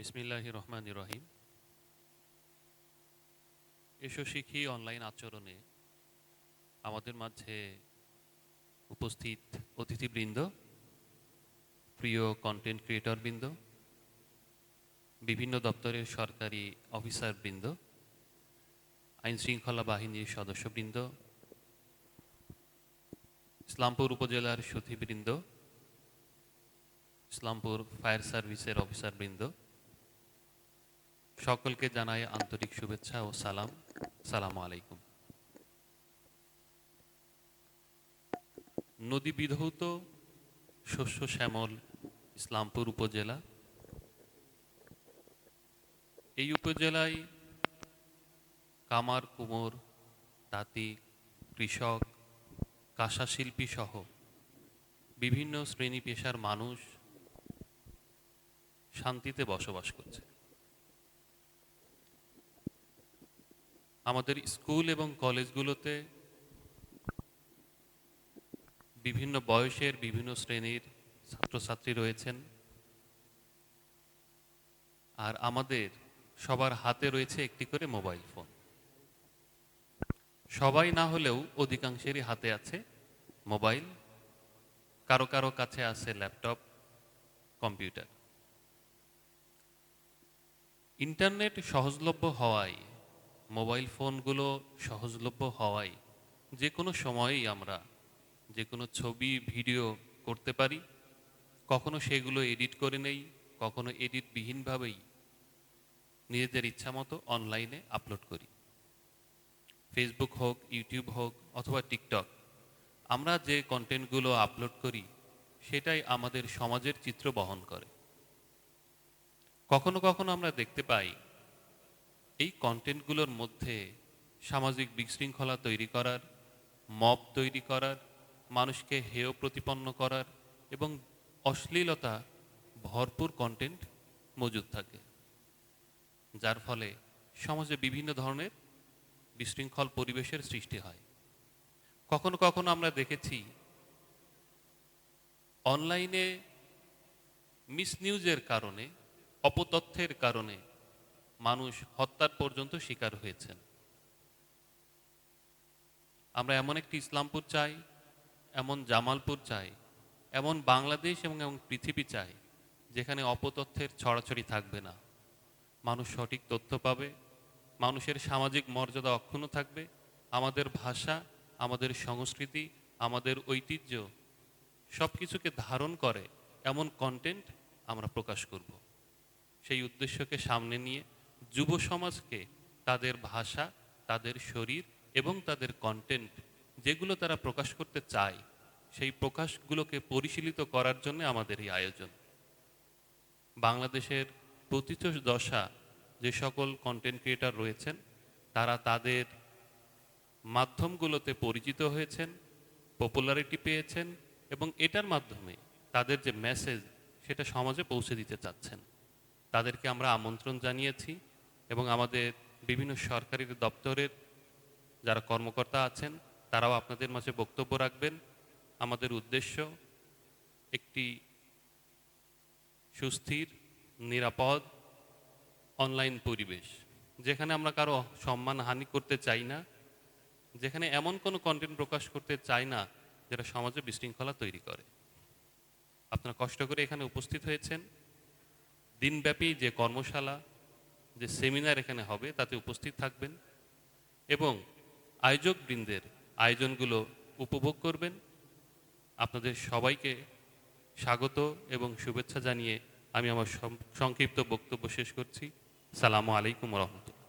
বিসমিল্লাহ রহমান রহিম এসো শিখি অনলাইন আচরণে আমাদের মাঝে উপস্থিত অতিথিবৃন্দ, প্রিয় কন্টেন্ট ক্রিয়েটরবৃন্দ বিভিন্ন দপ্তরের সরকারি অফিসারবৃন্দ আইন শৃঙ্খলা বাহিনীর সদস্যবৃন্দ, ইসলামপুর উপজেলার সুধীবৃন্দ ইসলামপুর ফায়ার সার্ভিসের অফিসারবৃন্দ সকলকে জানাই আন্তরিক শুভেচ্ছা ও সালাম। সালাম আলাইকুম। নদী বিধৌত শস্য শ্যামল, ইসলামপুর উপজেলা। এই উপজেলায় কামার, কুমোর, তাঁতি, কৃষক, কাঁসা শিল্পী সহ বিভিন্ন শ্রেণি পেশার মানুষ শান্তিতে বসবাস করছে। আমাদের স্কুল এবং কলেজগুলোতে বিভিন্ন বয়সের বিভিন্ন শ্রেণির ছাত্রছাত্রী রয়েছেন। আর আমাদের সবার হাতে রয়েছে একটি করে মোবাইল ফোন। সবাই না হলেও অধিকাংশেরই হাতে আছে মোবাইল। কারও কারও কাছে আছে ল্যাপটপ, কম্পিউটার। ইন্টারনেট সহজলভ্য হওয়ায় মোবাইল ফোনগুলো সহজলভ্য হওয়ায় যে কোনো সময়েই আমরা যে কোনো ছবি, ভিডিও করতে পারি। কখনো সেগুলো এডিট করে নেই, কখনো এডিটবিহীনভাবেই নিজেদের ইচ্ছা মতো অনলাইনে আপলোড করি। ফেসবুক হোক ইউটিউব হোক অথবা টিকটক আমরা যে কন্টেন্টগুলো আপলোড করি, সেটাই আমাদের সমাজের চিত্র বহন করে। কখনো কখনো আমরা দেখতে পাই এই কন্টেন্টগুলোর মধ্যে সামাজিক বিশৃঙ্খলা তৈরি করার, মব তৈরি করার, মানুষকে হেয় প্রতিপন্ন করার এবং অশ্লীলতা ভরপুর কন্টেন্ট মজুদ থাকে। যার ফলে সমাজে বিভিন্ন ধরনের বিশৃঙ্খল পরিবেশের সৃষ্টি হয়। কখনো কখনো আমরা দেখেছি অনলাইনে মিসনিউজের কারণে, অপতথ্যের কারণে মানুষ হত্যার পর্যন্ত শিকার হয়েছেন। আমরা এমন একটি ইসলামপুর চাই, এমন জামালপুর চাই, এমন বাংলাদেশ এবং এমন পৃথিবী চাই, যেখানে অপতথ্যের ছড়াছড়ি থাকবে না। মানুষ সঠিক তথ্য পাবে, মানুষের সামাজিক মর্যাদা অক্ষুণ্ণ থাকবে, আমাদের ভাষা, আমাদের সংস্কৃতি, আমাদের ঐতিহ্য সব কিছুকে ধারণ করে এমন কন্টেন্ট আমরা প্রকাশ করব। সেই উদ্দেশ্যকে সামনে নিয়ে যুব সমাজকে তাদের ভাষা, তাদের শরীর এবং তাদের কন্টেন্ট যেগুলো তারা প্রকাশ করতে চায়, সেই প্রকাশগুলোকে পরিশীলিত করার জন্য আমাদের এই আয়োজন। বাংলাদেশের প্রতিত দশা যে সকল কন্টেন্ট ক্রিয়েটার রয়েছেন, তারা তাদের মাধ্যমগুলোতে পরিচিত হয়েছেন পপুলারিটি পেয়েছেন এবং এটার মাধ্যমে তাদের যে মেসেজ সেটা সমাজে পৌঁছে দিতে চাচ্ছেন। তাদেরকে আমরা আমন্ত্রণ জানিয়েছি। এবং আমাদের বিভিন্ন সরকারি দপ্তরের যারা কর্মকর্তা আছেন, তারাও আপনাদের মাঝে বক্তব্য রাখবেন। আমাদের উদ্দেশ্য একটি সুস্থির, নিরাপদ অনলাইন পরিবেশ, যেখানে আমরা কারও সম্মান হানি করতে চাই না, যেখানে এমন কোনো কন্টেন্ট প্রকাশ করতে চাই না যেটা সমাজে বিশৃঙ্খলা তৈরি করে। আপনারা কষ্ট করে এখানে উপস্থিত হয়েছেন। দিনব্যাপী যে কর্মশালা যে সেমিনার এখানে হবে, তাতে উপস্থিত থাকবেন এবং আয়োজক বৃন্দের আয়োজনগুলো উপভোগ করবেন। আপনাদের সবাইকে স্বাগত এবং শুভেচ্ছা জানিয়ে আমি আমার সংক্ষিপ্ত বক্তব্য শেষ করছি। সালামু আলাইকুম রহমতুল্লাহ।